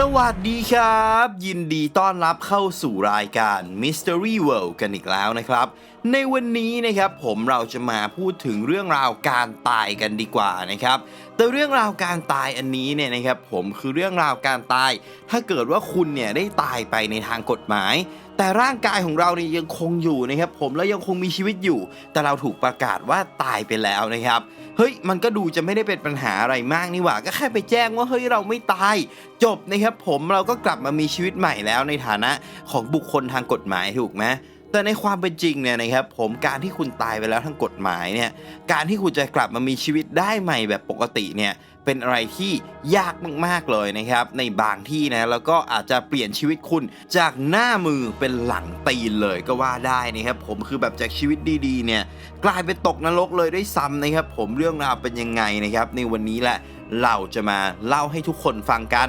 สวัสดีครับ ยินดีต้อนรับเข้าสู่รายการ Mystery World กันอีกแล้วนะครับ ในวันนี้นะครับผมเราจะมาพูดถึงเรื่องราวการตายกันดีกว่านะครับแต่เรื่องราวการตายอันนี้เนี่ยนะครับผมคือเรื่องราวการตาย ถ้าเกิดว่าคุณเนี่ยได้ตายไปในทางกฎหมาย แต่ร่างกายของเราเนี่ยยังคงอยู่นะครับผมแล้วยังคงมีชีวิตอยู่ แต่เราถูกประกาศว่าตายไปแล้วนะครับ เฮ้ยมันก็ดูจะไม่ได้เป็นปัญหาอะไรมากนี่หว่า ก็แค่ไปแจ้งว่าเฮ้ยเราไม่ตาย จบนะครับผมเราก็กลับมามีชีวิตใหม่แล้วในฐานะของบุคคลทางกฎหมายถูกไหมแต่ในความเป็นจริงเนี่ยนะครับผมการที่คุณตายไปแล้วทางกฎหมายเนี่ยการที่คุณจะกลับมามีชีวิตได้ใหม่แบบปกติเนี่ย เป็นอะไรที่ยากมากๆเลยนะครับ ในบางที่นะแล้วก็อาจจะเปลี่ยนชีวิตคุณจากหน้ามือเป็นหลังตีนเลยก็ว่าได้นะครับผมคือแบบจากชีวิตดีๆเนี่ยกลายเป็นตกนรกเลยด้วยซ้ำนะครับ ผมเรื่องราวเป็นยังไงนะครับ ในวันนี้แหละเราจะมาเล่าให้ทุกคนฟังกัน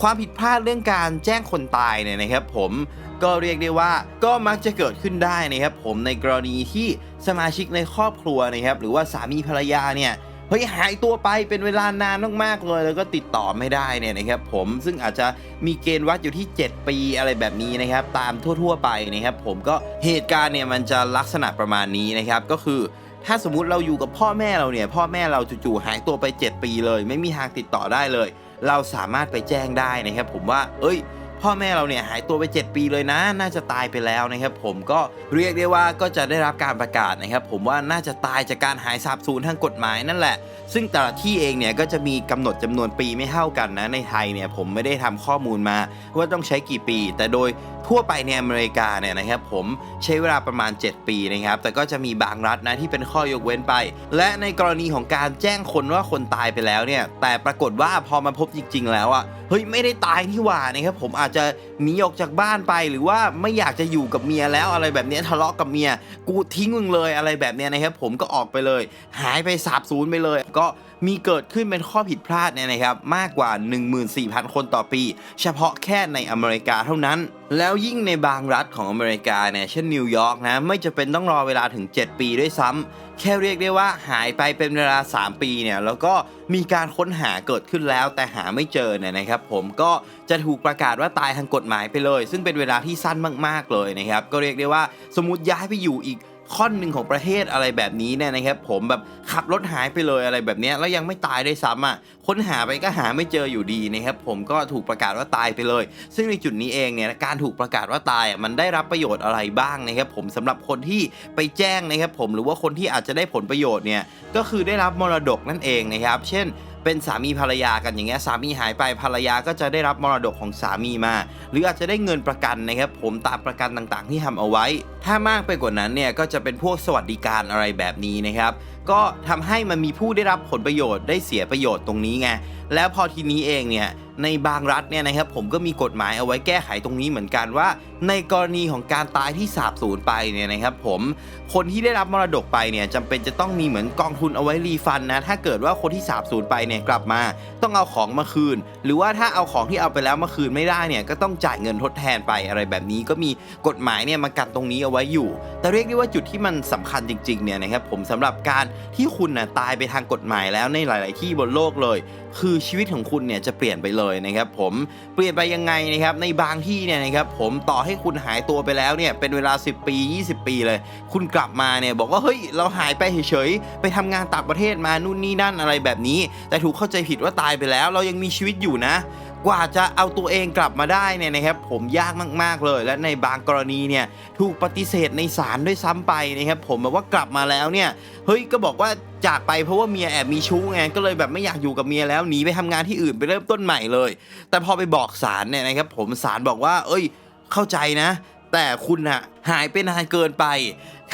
ความผิดพลาดเรื่องการแจ้งคนตายเนี่ยนะครับ ผมก็เรียกได้ว่าก็มักจะเกิดขึ้นได้นะครับ ผมในกรณีที่สมาชิกในครอบครัวนะครับ หรือว่าสามีภรรยาเนี่ย เฮ้ยหายตัวไปเป็นเวลานานมากๆเลย แล้วก็ติดต่อไม่ได้เนี่ยนะครับผมซึ่งอาจจะมีเกณฑ์วัดอยู่ที่ 7 ปีอะไรแบบนี้นะครับ ตามทั่ว ๆ ไปนะครับผมก็เหตุการณ์เนี่ยมันจะลักษณะประมาณนี้นะครับก็คือถ้าสมมุติเราอยู่กับพ่อแม่เราเนี่ย พ่อแม่เราจู่ๆหายตัวไป 7 ปีเลย ไม่มีทางติดต่อได้เลย เราสามารถไปแจ้งได้นะครับผมว่า เอ้ย พ่อแม่เราเนี่ยหายตัวไป 7 ปีเลยนะ น่าจะตายไปแล้วนะครับผมก็เรียกได้ว่าก็จะได้รับการประกาศนะครับผมว่าน่าจะตายจากการหายสาบสูญทางกฎหมายนั่นแหละ ซึ่งแต่ละที่เองเนี่ยก็จะมีกำหนดจำนวนปีไม่เท่ากันนะในไทยเนี่ยผมไม่ได้ทำข้อมูลมาว่าต้องใช้กี่ปี แต่โดยทั่วไปในอเมริกาเนี่ยนะครับผมใช้เวลาประมาณ 7 ปีนะครับ แต่ก็จะมีบางรัฐนะที่เป็นข้อยกเว้นไป และในกรณีของการแจ้งคนว่าคนตายไปแล้วเนี่ย แต่ปรากฏว่าพอมาพบจริง ๆ แล้วอะเฮ้ยไม่ได้ตายที่หว่านะครับผมอาจจะหนีออกจากบ้านไปหรือว่าไม่อยากจะอยู่กับเมียแล้วอะไรแบบนี้ทะเลาะกับเมีย กูทิ้งมึงเลยอะไรแบบนี้นะครับผมก็ออกไปเลย หายไปสาบสูญไปเลย ก็มีเกิดขึ้นเป็นข้อผิดพลาดเนี่ยนะครับมากกว่า 14,000 คนต่อปี เฉพาะแค่ในอเมริกาเท่านั้น แล้วยิ่งในบางรัฐของอเมริกาเนี่ยเช่นนิวยอร์กนะไม่จะเป็นต้องรอเวลาถึง 7 ปีด้วยซ้ำแค่เรียกได้ว่าหายไปเป็นเวลา 3 ปีเนี่ยแล้วก็มีการค้นหาเกิดขึ้นแล้ว แต่หาไม่เจอเนี่ยนะครับ ผมก็จะถูกประกาศว่าตายทางกฎหมายไปเลย ซึ่งเป็นเวลาที่สั้นมากๆเลยนะครับ ก็เรียกได้ว่าสมมติย้ายไปอยู่อีก ค่อนหนึ่งของประเทศอะไรแบบนี้เนี่ยนะครับ ผมแบบขับรถหายไปเลยอะไรแบบนี้แล้วยังไม่ตายได้ซ้ำอะค้นหาไปก็หาไม่เจออยู่ดีนะครับ ผมก็ถูกประกาศว่าตายไปเลย ซึ่งในจุดนี้เองเนี่ยการถูกประกาศว่าตายอะมันได้รับประโยชน์อะไรบ้างนะครับ ผมสำหรับคนที่ไปแจ้งนะครับ ผมหรือว่าคนที่อาจจะได้ผลประโยชน์เนี่ยก็คือได้รับมรดกนั่นเองนะครับ เช่น เป็นสามีภรรยากันอย่างเงี้ยสามีหายไปภรรยาก็จะได้รับมรดกของสามีมา หรืออาจจะได้เงินประกันนะครับผมตามประกันต่างๆ ที่ทำเอาไว้ ถ้ามากไปกว่านั้นเนี่ยก็จะเป็นพวกสวัสดิการอะไรแบบนี้นะครับก็ทำให้มันมีผู้ได้รับผลประโยชน์ได้เสียประโยชน์ตรงนี้ไงแล้วพอทีนี้เองเนี่ยในบางรัฐเนี่ยนะครับผมก็มีกฎหมายเอาไว้แก้ไขตรงนี้เหมือนกันว่า ในกรณีของการตายที่สาบสูญไปเนี่ยนะครับผมคนที่ได้รับมรดกไปเนี่ยจำเป็นจะต้องมีเหมือนกองทุนเอาไว้รีฟันนะถ้าเกิดว่าคนที่สาบสูญไปเนี่ยกลับมา ต้องเอาของมาคืน หรือว่าถ้าเอาของที่เอาไปแล้วมาคืนไม่ได้เนี่ยก็ต้องจ่ายเงินทดแทนไปอะไรแบบนี้ ก็มีกฎหมายเนี่ยมากันตรงนี้เอาไว้อยู่ แต่เรียกได้ว่าจุดที่มันสำคัญจริงๆเนี่ยนะครับผมสำหรับการที่คุณนะตายไปทางกฎหมายแล้วในหลาย ๆ ที่บนโลกเลย คือชีวิตของคุณเนี่ยจะเปลี่ยนไปเลยลยนะครับผมเปลี่ยนไปยังไงนะครับในบางที่เนี่ยนะครับผมต่อให้คุณหายตัวไปแล้วเนี่ยเป็นเวลา 10 ปี 20 ปีเลย คุณกลับมาเนี่ยบอกว่าเฮ้ยเราหายไปเฉยๆไปทำงานต่างประเทศมานู่นนี่นั่นอะไรแบบนี้ แต่ถูกเข้าใจผิดว่าตายไปแล้ว เรายังมีชีวิตอยู่นะกว่าจะเอาตัวเองกลับมาได้เนี่ยนะครับผมยากมากๆเลย และในบางกรณีเนี่ยถูกปฏิเสธในศาลด้วยซ้ำไปนะครับผมแบบว่ากลับมาแล้วเนี่ยเฮ้ยก็บอกว่าจากไปเพราะว่าเมียแอบมีชู้ไงก็เลยแบบไม่อยากอยู่กับเมียแล้วหนีไปทำงานที่อื่นไปเริ่มต้นใหม่เลย แต่พอไปบอกศาลเนี่ยนะครับผมศาลบอกว่า เอ้ยเข้าใจนะ แต่คุณอะหายไปนานเกินไป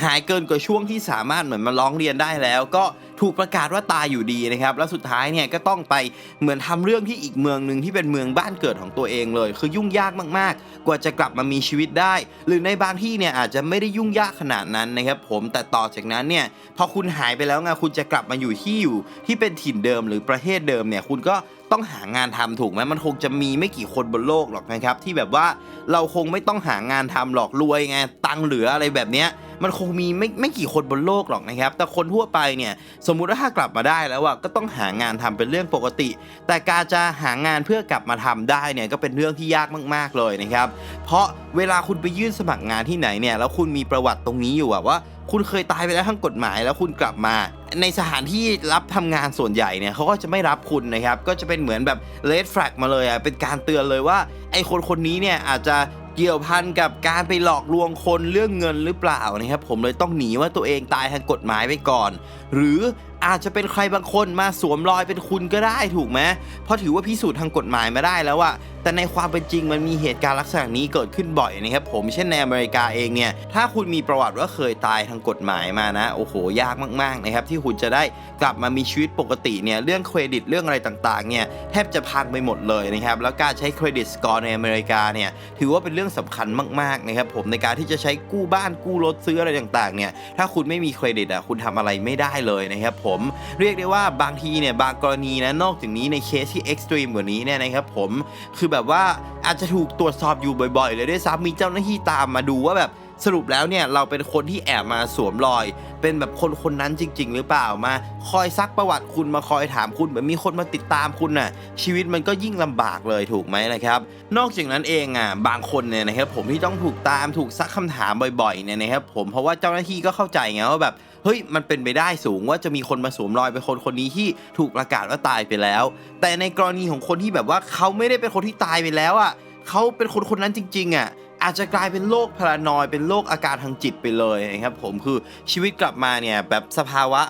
หายเกินกว่าช่วงที่สามารถเหมือนมาร้องเรียนได้แล้ว ก็ถูกประกาศว่าตายอยู่ดีนะครับ แล้วสุดท้ายเนี่ยก็ต้องไปเหมือนทำเรื่องที่อีกเมืองหนึ่งที่เป็นเมืองบ้านเกิดของตัวเองเลย คือยุ่งยากมากๆ กว่าจะกลับมามีชีวิตได้ หรือในบางที่เนี่ยอาจจะไม่ได้ยุ่งยากขนาดนั้นนะครับผมแต่ต่อจากนั้นเนี่ยพอคุณหายไปแล้วไงคุณจะกลับมาอยู่ที่อยู่ที่เป็นถิ่นเดิมหรือประเทศเดิมเนี่ยคุณก็ต้องหางานทำถูกไหมมันคงจะมีไม่กี่คนบนโลกหรอกนะครับ ที่แบบว่าเราคงไม่ต้องหางานทำหรอกรวยไงตังเหลืออะไรแบบเนี้ย มันคงมีไม่ไม่กี่คนบนโลกหรอกนะครับ แต่คนทั่วไปเนี่ยสมมุติว่าถ้ากลับมาได้แล้วอะก็ต้องหางานทำเป็นเรื่องปกติ แต่การจะหางานเพื่อกลับมาทำได้เนี่ยก็เป็นเรื่องที่ยากมากๆเลยนะครับ เพราะเวลาคุณไปยื่นสมัครงานที่ไหนเนี่ยแล้วคุณมีประวัติตรงนี้อยู่อะว่าคุณเคยตายไปแล้วทางกฎหมายแล้วคุณกลับมา ในสถานที่รับทำงานส่วนใหญ่เนี่ยเขาก็จะไม่รับคุณนะครับ ก็จะเป็นเหมือนแบบเลดแฟลกมาเลยอะเป็นการเตือนเลยว่าไอ้คนคนนี้เนี่ยอาจจะ เกี่ยวพันกับการไปหลอกลวงคนเรื่องเงินหรือเปล่านะครับผมเลยต้องหนีว่าตัวเองตายทางกฎหมายไปก่อน หรืออาจจะเป็นใครบางคนมาสวมรอยเป็นคุณก็ได้ถูกไหมเพราะถือว่าพิสูจน์ทางกฎหมายมาได้แล้วอะ แต่ในความเป็นจริงมันมีเหตุการณ์ลักษณะนี้เกิดขึ้นบ่อยนะครับผมเช่นในอเมริกาเองเนี่ยถ้าคุณมีประวัติว่าเคยตายทางกฎหมายมานะโอ้โหยากมากๆนะครับที่คุณจะได้กลับมามีชีวิตปกติเนี่ยเรื่องเครดิตเรื่องอะไรต่างๆเนี่ยแทบจะพังไปหมดเลยนะครับแล้วการใช้เครดิตสกอร์ในอเมริกาเนี่ยถือว่าเป็นเรื่องสำคัญมากๆนะครับผมในการที่จะใช้กู้บ้านกู้รถซื้ออะไรต่างๆเนี่ยถ้าคุณไม่มีเครดิตอะคุณทำอะไรไม่ได้เลยนะครับผมเรียกได้ว่าบางทีเนี่ยบางกรณีนะนอกจากนี้ในเคสที่เอ็กซ์ตรีมกว่านี้เนี่ยนะครับผมคือแบบว่าอาจจะถูกตรวจสอบอยู่บ่อยๆ เลยด้วยซ้ำมีเจ้าหน้าที่ตามมาดูว่าแบบสรุปแล้วเนี่ยเราเป็นคนที่แอบมาสวมรอย เป็นแบบคนคนนั้นจริง ๆ หรือเปล่ามา คอยซักประวัติคุณมาคอยถามคุณเหมือนมีคนมาติดตามคุณน่ะ ชีวิตมันก็ยิ่งลำบากเลยถูกไหมนะครับ นอกจากนั้นเองอะบางคนเนี่ยนะครับผมที่ต้องถูกตามถูกซักคำถามบ่อยๆเนี่ยนะครับผมเพราะว่าเจ้าหน้าที่ก็เข้าใจไงว่าแบบ เฮ้ยมันเป็นไปได้สูงว่าจะมีคนมาสวมรอยเป็นคนคนนี้ที่ถูกประกาศว่าตายไปแล้ว แต่ในกรณีของคนที่แบบว่าเขาไม่ได้เป็นคนที่ตายไปแล้วอะเขาเป็นคนคนนั้นจริง ๆอะอาจจะกลายเป็นโรคพารานอยด์เป็นโรคอาการทางจิตไปเลยนะครับผมคือชีวิตกลับมาเนี่ยแบบสภาวะ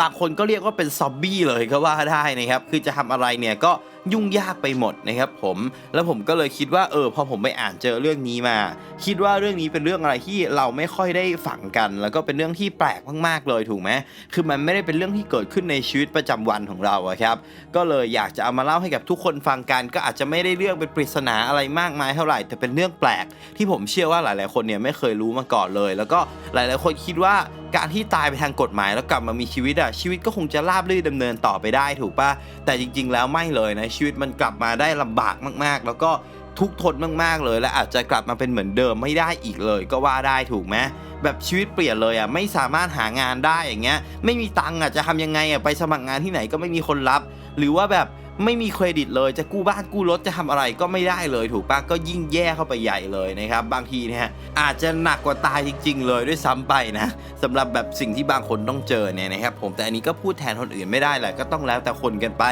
บางคนก็เรียกว่าเป็นซอมบี้เลยก็ว่าได้นะครับคือจะทำอะไรเนี่ยก็ ยุ่งยากไปหมดนะครับผมแล้วผมก็เลยคิดว่าเออพอผมไปอ่านเจอเรื่องนี้มา คิดว่าเรื่องนี้เป็นเรื่องอะไรที่เราไม่ค่อยได้ฝังกัน แล้วก็เป็นเรื่องที่แปลกมากๆเลยถูกไหมคือมันไม่ได้เป็นเรื่องที่เกิดขึ้นในชีวิตประจำวันของเราครับก็เลยอยากจะเอามาเล่าให้กับทุกคนฟังกัน ก็อาจจะไม่ได้เรื่องเป็นปริศนาอะไรมากมายเท่าไหร่แต่เป็นเรื่องแปลก ที่ผมเชื่อว่าหลาย ๆ คนเนี่ยไม่เคยรู้มาก่อนเลย แล้วก็หลาย ๆ คนคิดว่า การที่ตายไปทางกฎหมายแล้วกลับมามีชีวิตอะชีวิตก็คงจะราบรื่นดำเนินต่อไปได้ถูกปะแต่จริง ๆ แล้วไม่เลยนะชีวิตมันกลับมาได้ลำบากมากๆ แล้วก็ทุกข์ทนมากๆเลย และอาจจะกลับมาเป็นเหมือนเดิมไม่ได้อีกเลย ก็ว่าได้ถูกไหมแบบชีวิตเปลี่ยนเลยอะไม่สามารถหางานได้อย่างเงี้ย ไม่มีตังค์อะจะทำยังไงอะไปสมัครงานที่ไหนก็ไม่มีคนรับ หรือว่าแบบ ไม่มีเครดิตเลยจะกู้บ้านกู้รถจะทำอะไรก็ไม่ได้เลยถูกปะก็ยิ่งแย่เข้าไปใหญ่เลยนะครับ บางทีเนี่ยอาจจะหนักกว่าตายจริง ๆ เลยด้วยซ้ำไปนะสำหรับแบบสิ่งที่บางคนต้องเจอเนี่ยนะครับผมแต่อันนี้ก็พูดแทนคนอื่นไม่ได้แหละก็ต้องแล้วแต่คนกันไป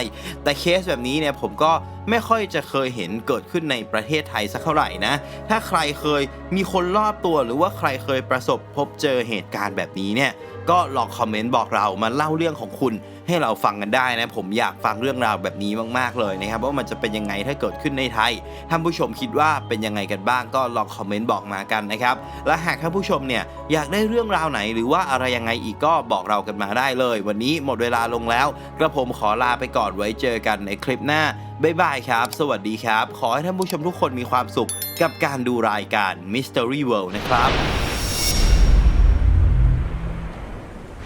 แต่เคสแบบนี้เนี่ยผมก็ไม่ค่อยจะเคยเห็นเกิดขึ้นในประเทศไทยสักเท่าไหร่นะถ้าใครเคยมีคนรอบตัวหรือว่าใครเคยประสบพบเจอเหตุการณ์แบบนี้เนี่ยก็ลองคอมเมนต์บอกเรามาเล่าเรื่องของคุณให้เราฟังกันได้นะผมอยากฟังเรื่องราวแบบนี้นี้มากๆเลยนะครับว่ามันจะเป็นยังไงถ้าเกิดขึ้นในไทยท่านผู้ชมคิดว่าเป็นยังไงกันบ้างก็ลองคอมเมนต์บอกมากันนะครับและหากท่านผู้ชมเนี่ยอยากได้เรื่องราวไหน หรือว่าอะไรยังไงอีกก็บอกเรากันมาได้เลย วันนี้หมดเวลาลงแล้ว กระผมขอลาไปก่อนไว้เจอกันในคลิปหน้าบ๊ายบายครับ สวัสดีครับ ขอให้ท่านผู้ชมทุกคนมีความสุขกับการดูรายการ Mystery World นะครับ